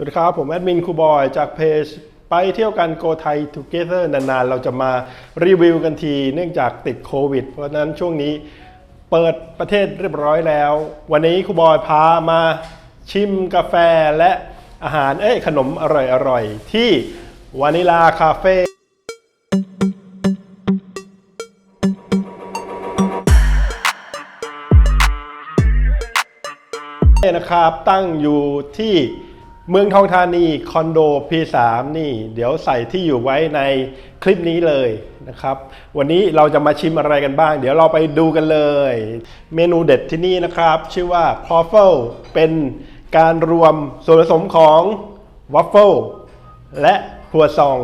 สวัสดีครับ ผมแอดมินครูบอย จากเพจ ไปเที่ยวกันโกไทย Together นานๆ เราจะมารีวิวกันที เนื่องจากติดโควิด เพราะฉะนั้นช่วงนี้เปิดประเทศเรียบร้อยแล้ว วันนี้ครูบอยพามาชิมกาแฟและอาหารเอ้ยขนมอร่อยๆ ที่วานิลาคาเฟ่นะครับตั้งอยู่ที่ เมืองทองธานีคอนโด P3 นี่ เดี๋ยวใส่ที่อยู่ไว้ในคลิปนี้เลยนะครับ วันนี้เราจะมาชิมอะไรกันบ้าง เดี๋ยวเราไปดูกันเลย เมนูเด็ดที่นี่นะครับ ชื่อว่า c r o f f l e เป็นการรวมส่วนผสมของวัฟเฟิลและครัวซอง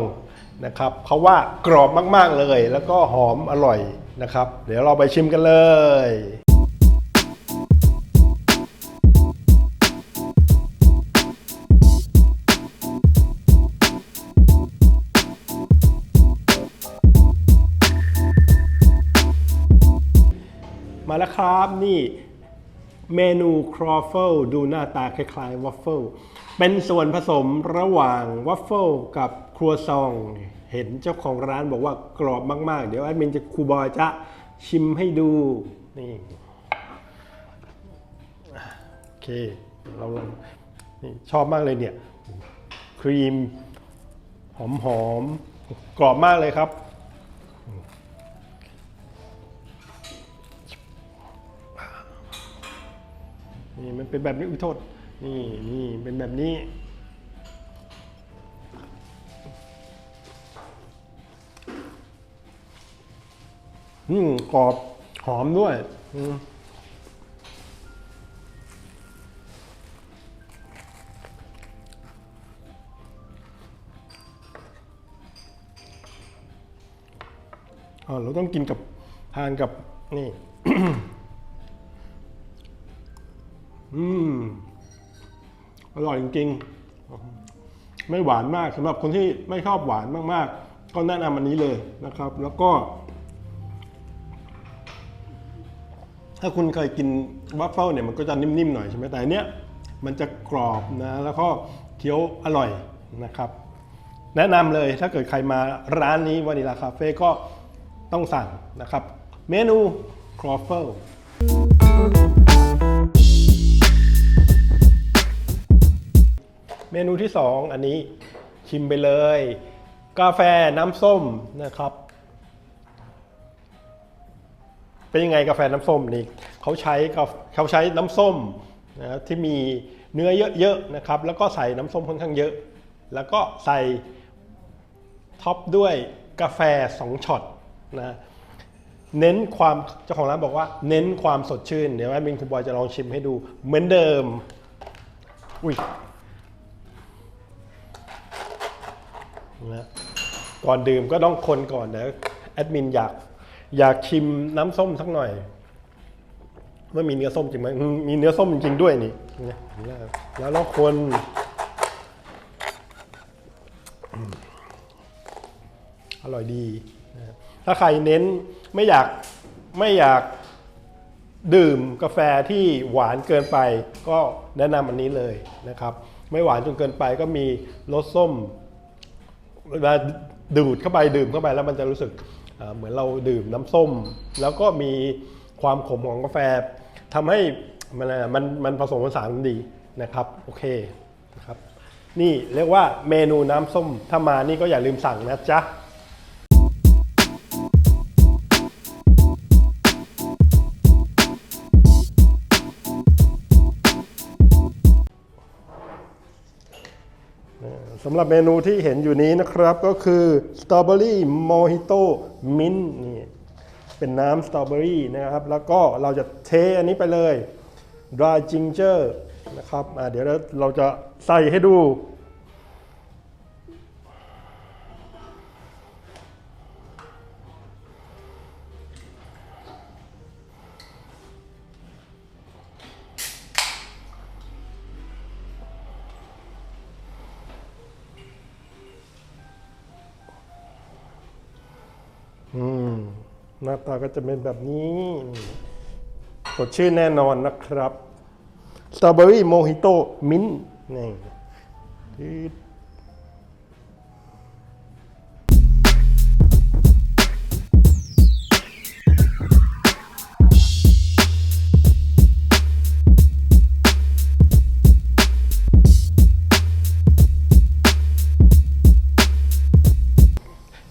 นะครับเขาว่ากรอบมากๆเลย แล้วก็หอมอร่อยนะครับ เดี๋ยวเราไปชิมกันเลย มาแล้วครับนี่เมนูครอฟเฟิลดูหน้าตาคล้ายๆวัฟเฟิลเป็นส่วนผสมระหว่างวัฟเฟิลกับครัวซอง เห็นเจ้าของร้านบอกว่ากรอบมาก ๆ เดี๋ยวแอดมินจะครูบอยจะชิมให้ดูนี่โอเคเราลองนี่ชอบมากเลยเนี่ย ครีม หอมๆกรอบมากเลยครับ นี่มันเป็นแบบนี้อุยโทษ นี่นี่เป็นแบบนี้ อืมกรอบหอมด้วย อืมอ๋อเราต้องกินกับทานกับนี่ อืม อร่อยจริงๆ ไม่หวานมากสำหรับคนที่ไม่ชอบหวานมากๆ ก็แนะนำอันนี้เลยนะครับ แล้วก็ ถ้าคุณเคยกินวัฟเฟิลเนี่ยมันก็จะนิ่มๆหน่อยใช่ไหมแต่อันเนี้ยมันจะกรอบนะ แล้วก็เคี้ยวอร่อยนะครับ แนะนำเลยถ้าเกิดใครมาร้านนี้วานิลาคาเฟ่ก็ต้องสั่งนะครับ เมนูครอฟเฟิล เมนูที่ 2 อันนี้ชิมไปเลย กาแฟน้ำส้มนะครับ เป็นยังไงกาแฟน้ำส้มนี่เขาใช้กาเขาใช้น้ำส้มนะที่มีเนื้อเยอะๆนะครับ แล้วก็ใส่น้ำส้มค่อนข้างเยอะ แล้วก็ใส่ท็อปด้วยกาแฟ 2ช็อตนะเน้นความเจ้าของร้านบอกว่าเน้นความสดชื่น เดี๋ยวแอดมินคุณบอยจะลองชิมให้ดูเหมือนเดิม อุ้ย นะก่อนดื่มก็ต้องคนก่อนนะแอดมินอยากอยากชิมน้ำส้มสักหน่อยว่ามีเนื้อส้มจริงไหมมีเนื้อส้มจริงด้วยนี่แล้วเราคนอร่อยดี ถ้าใครเน้นไม่อยากไม่อยากดื่มกาแฟที่หวานเกินไป ก็แนะนำอันนี้เลยนะครับ ไม่หวานจนเกินไปก็มีรสส้ม เวลาดูดเข้าไปดื่มเข้าไปแล้วมันจะรู้สึกเหมือนเราดื่มน้ำส้ม แล้วก็มีความขมของกาแฟทำให้มันมันมันผสมผสานดีนะครับโอเคนะครับนี่เรียกว่าเมนูน้ำส้มถ้ามานี่ก็อย่าลืมสั่งนะจ๊ะ สำหรับเมนูที่เห็นอยู่นี้นะครับก็คือสตรอเบอรี่โมฮิโต้มิ้นนี่เป็นน้ำสตรอเบอรี่นะครับ แล้วก็เราจะเทอันนี้ไปเลย dry ginger นะครับเดี๋ยวเราจะใส่ให้ดู อืมหน้าตาก็จะเป็นแบบนี้สดชื่นแน่นอนนะครับสตรอเบอรี่โมฮิโต้มิ้นนี่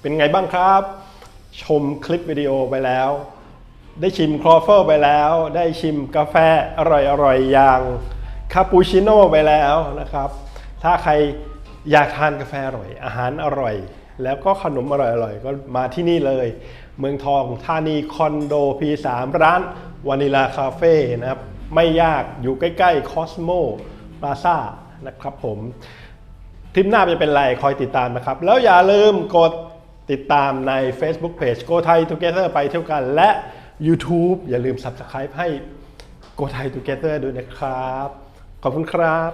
เป็นไงบ้างครับ ชมคลิปวิดีโอไปแล้ว ได้ชิมครอเฟอร์ไปแล้ว ได้ชิมกาแฟอร่อยๆอย่างคาปูชิโน่ไปแล้วนะครับ ถ้าใครอยากทานกาแฟอร่อย อาหารอร่อย แล้วก็ขนมอร่อยๆ ก็มาที่นี่เลย เมืองทองธานีคอนโด P3 ร้านวานิลาคาเฟ่นะครับ ไม่ยากอยู่ใกล้ๆคอสโมพลาซ่านะครับผม ทริปหน้าจะเป็นไรคอยติดตามนะครับ แล้วอย่าลืมกด ติดตามใน Facebook Page Go Thai Together ไปเที่ยวกัน และ YouTube อย่าลืม Subscribe ให้ Go Thai Together ด้วยนะครับ ขอบคุณครับ